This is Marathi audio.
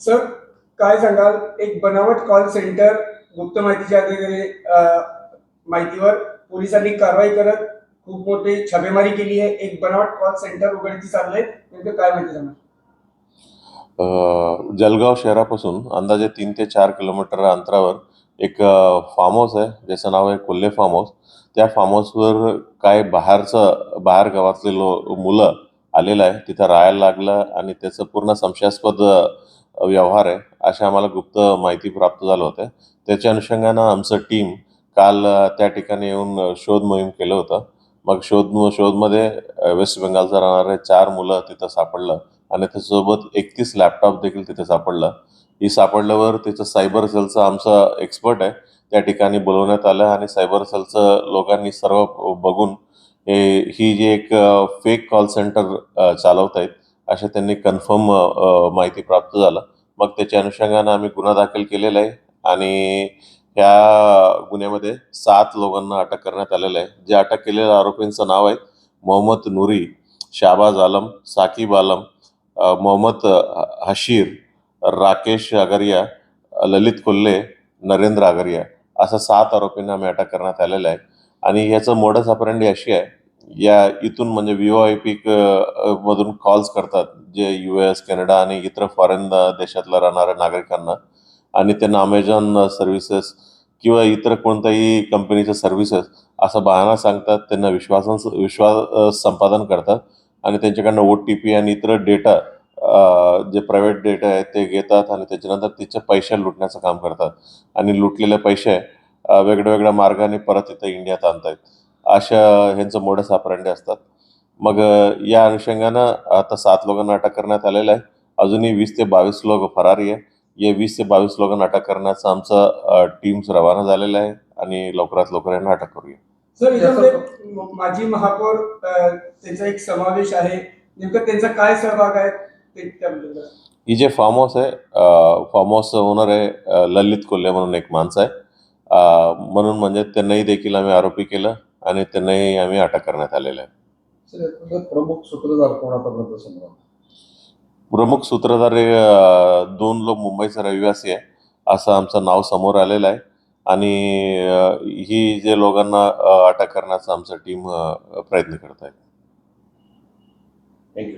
सर काय सांगाल? एक बनावट कॉल सेंटर गुप्त माहितीच्या अधिकारी माहितीवर पोलिसांनी कारवाई करत खूप मोठी छापेमारी केली आहे. एक बनावट कॉल सेंटर उघडकीस आणलंय. नेमकं काय माहिती सांगा अ, जळगाव शहरापासून अंदाजे तीन ते चार किलोमीटर अंतरावर एक फार्म हाऊस आहे. ज्याचं नाव आहे कोल्हे फार्म हाऊस त्या फार्म हाऊसवर काय बाहेरचं बाहेर गावातले लो मुलं आलेलं आहे. तिथं राहायला लागलं आणि त्याचं पूर्ण संशयास्पद व्यवहार आहे. अशा आम्हाला गुप्त माहिती प्राप्त झालं होतं. त्याच्या अनुषंगानं आमचं टीम काल त्या ठिकाणी येऊन शोध मोहीम केलं होतं. मग शोध शोधमध्ये वेस्ट बेंगालचं राहणारे चार मुलं तिथं सापडलं आणि त्याच्यासोबत एकतीस लॅपटॉप देखील तिथे सापडलं. ही सापडल्यावर त्याचं सायबर सेलचं आमचं एक्सपर्ट आहे. त्या ठिकाणी बोलवण्यात आलं आणि सायबर सेलचं लोकांनी सर्व बघून हे ही जी एक फेक कॉल सेंटर चालवत आहेत असे त्यांनी कन्फर्म माहिती प्राप्त झालं. मग त्याच्या अनुषंगानं आम्ही गुन्हा दाखल केलेला आहे आणि ह्या गुन्ह्यामध्ये सात लोकांना अटक करण्यात आलेलं आहे. जे अटक केलेल्या आरोपींचं नाव आहे मोहम्मद नूरी शाबाज आलम साकिब आलम मोहम्मद हशीर राकेश आगरिया ललित कोल्हे नरेंद्र आगरिया असं सात आरोपींना आम्ही अटक करण्यात आलेलं आहे. आणि याचं मोडस अपरंडी अशी आहे या इथून म्हणजे व्ही आय पी मधून कॉल्स करतात जे यू एस कॅनडा आणि इतर फॉरेन देशातल्या राहणाऱ्या नागरिकांना. आणि त्यांना अमेझॉन सर्व्हिसेस किंवा इतर कोणत्याही कंपनीच्या सर्व्हिसेस असं बहाणा सांगतात त्यांना विश्वासां विश्वास संपादन करतात आणि त्यांच्याकडनं ओ टी पी आणि इतर डेटा जे प्रायव्हेट डेटा आहे ते घेतात आणि त्याच्यानंतर तिचे पैसे लुटण्याचं काम करतात. आणि लुटलेले पैसे वेगळ्या वेगळ्या मार्गाने परत इथं इंडियात आणतायत. अशा ह्यांचं मोडस अपरंडे असतात. मग या अनुषंगानं आता सात लोकांना अटक करण्यात आलेलं आहे. अजूनही वीस ते बावीस लोक फरारी आहे. या वीस ते बावीस लोकांना अटक करण्याचं आमचं टीम्स रवाना झालेलं आहे आणि लवकरात लवकर यांना अटक करूया. सर माजी महापौर त्यांचा एक समावेश आहे. नेमकं त्यांचा काय सहभाग आहे ते त्याबद्दल? जरा. ही जे फार्म हाऊस आहे फार्म हाऊस ओनर आहे ललित कोल्हे म्हणून एक माणसं आहे. म्हणून म्हणजे त्यांनाही देखील आम्ही आरोपी केलं आणि त्यांनाही आम्ही अटक करण्यात आलेलं आहे. प्रमुख सूत्रधार कोण? प्रमुख सूत्रधार हे, दोन लोक मुंबईचे रहिवासी आहे असं आमचं नाव समोर आलेलं आहे. आणि ही जे लोकांना अटक करण्याचा आमचं टीम प्रयत्न करत आहे.